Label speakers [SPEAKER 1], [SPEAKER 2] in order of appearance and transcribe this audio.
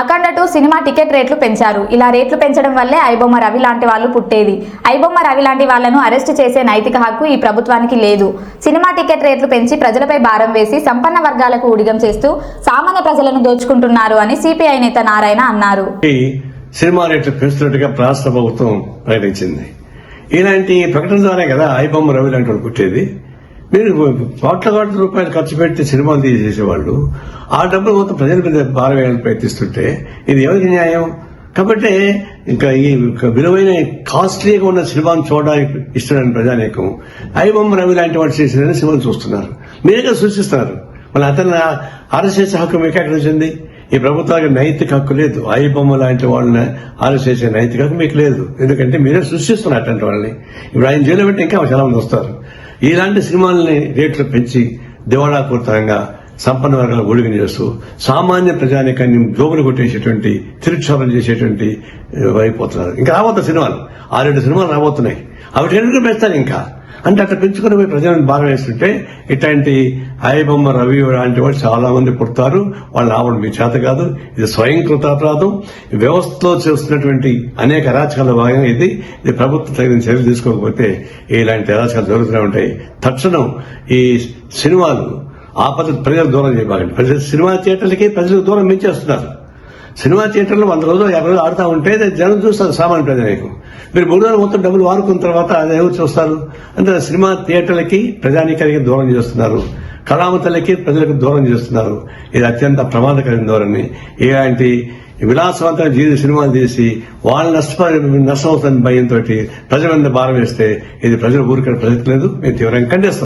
[SPEAKER 1] అఖండ two cinema ticket రేట్లు పెంచారు. ఇలా రేట్లు పెంచడం వల్లే ఐబొమ్మ రవి లాంటి వాళ్ళు పుట్టేది. ఐబొమ్మ రవి లాంటి వాళ్ళను అరెస్ట్ చేసే నైతిక హక్కు ఈ ప్రభుత్వానికి లేదు. సినిమా టికెట్ రేట్లు పెంచి ప్రజలపై భారం వేసి సంపన్న వర్గాలకు ఉడిగం చేస్తూ సామాన్య ప్రజలను దోచుకుంటున్నారు అని సిపిఐ నేత నారాయణ అన్నారు.
[SPEAKER 2] సినిమా రేట్లు పెంచుతున్నట్టుగా రాష్ట్ర ప్రభుత్వం ప్రకటించింది. ఇలాంటి ప్రకటన ద్వారా కదా ఐబొమ్మ రవి లాంటి వాళ్ళు పుట్టేది. మీరు కోట్ల కోట్ల రూపాయలు ఖర్చు పెట్టి సినిమాలు తీసేసేవాళ్ళు. ఆ డబ్బులు మొత్తం ప్రజల మీద పారవేయాలని ప్రయత్నిస్తుంటే ఇది ఎవరికి న్యాయం? కాబట్టి ఇంకా ఈ విలువైన కాస్ట్లీగా ఉన్న సినిమాను చూడడానికి ఇష్టమైన ప్రజానేకం. ఐబొమ్మ రవి లాంటి వాడు చేసిన సినిమాలు చూస్తున్నారు? మీరే సూచిస్తున్నారు? మళ్ళీ అతను అరెస్ట్ చేసే హక్కు మీకు ఎక్కడ వచ్చింది? ఈ ప్రభుత్వానికి నైతిక హక్కు లేదు. ఐబొమ్మ లాంటి వాళ్ళని అరెస్ట్ చేసే నైతిక హక్కు మీకు లేదు. ఎందుకంటే మీరే సృష్టిస్తున్నారు అట్లాంటి వాళ్ళని. ఇప్పుడు ఆయన జైలు పెట్టి ఇంకా చాలా మంది వస్తారు. ఇలాంటి సినిమాలని రేట్లు పెంచి దివాళాపూర్తంగా సంపన్న వర్గాల ఊడిగం చేస్తూ సామాన్య ప్రజానికాన్ని జోగులు కొట్టేసేటువంటి తిరుక్షోభం చేసేటువంటి అయిపోతున్నారు ఇంకా రాబోతున్న సినిమాలు. ఆరేడు సినిమాలు రాబోతున్నాయి. అవి ఎందుకు పెంచుతారు ఇంకా. అంటే అట్లా పెంచుకుని పోయి ప్రజలను బాగా వేస్తుంటే ఇట్లాంటి ఐబొమ్మ రవి లాంటి వాళ్ళు చాలా మంది పుడతారు. వాళ్ళు రావడం మీ చేత కాదు. ఇది స్వయంకృత అపరాధం వ్యవస్థలో చేస్తున్నటువంటి అనేక అరాచకాల భాగంగా ఇది. ఇది ప్రభుత్వం తగిన చర్యలు తీసుకోకపోతే ఇలాంటి అరాచకాలు జరుగుతూనే ఉంటాయి. తక్షణం ఈ సినిమాలు ఆ పద్ధతి ప్రజలకు దూరం చేయబాగండి ప్రజలు సినిమా థియేటర్లకి ప్రజలకు దూరం పెంచేస్తున్నారు సినిమా థియేటర్లో వంద రోజులు యాభై రోజులు ఆడుతూ ఉంటే జనం చూస్తారు సామాన్య ప్రజలకు మీరు మూడు రోజులు మొత్తం డబ్బులు వాడుకున్న తర్వాత అది ఎవరు చూస్తారు? అంటే సినిమా థియేటర్లకి ప్రజానీకానికి దూరం చేస్తున్నారు. కళామతలకి ప్రజలకు దూరం చేస్తున్నారు. ఇది అత్యంత ప్రమాదకరమైన ధోరణి. ఇలాంటి విలాసవంతమైన జీవిత సినిమాలు తీసి వాళ్ళు నష్టపరి నష్టమవుతున్న భయంతో ప్రజల మీద భారం వేస్తే ఇది ప్రజలు ఊరికే ప్రజలకు లేదు. మేము తీవ్రంగా ఖండిస్తాం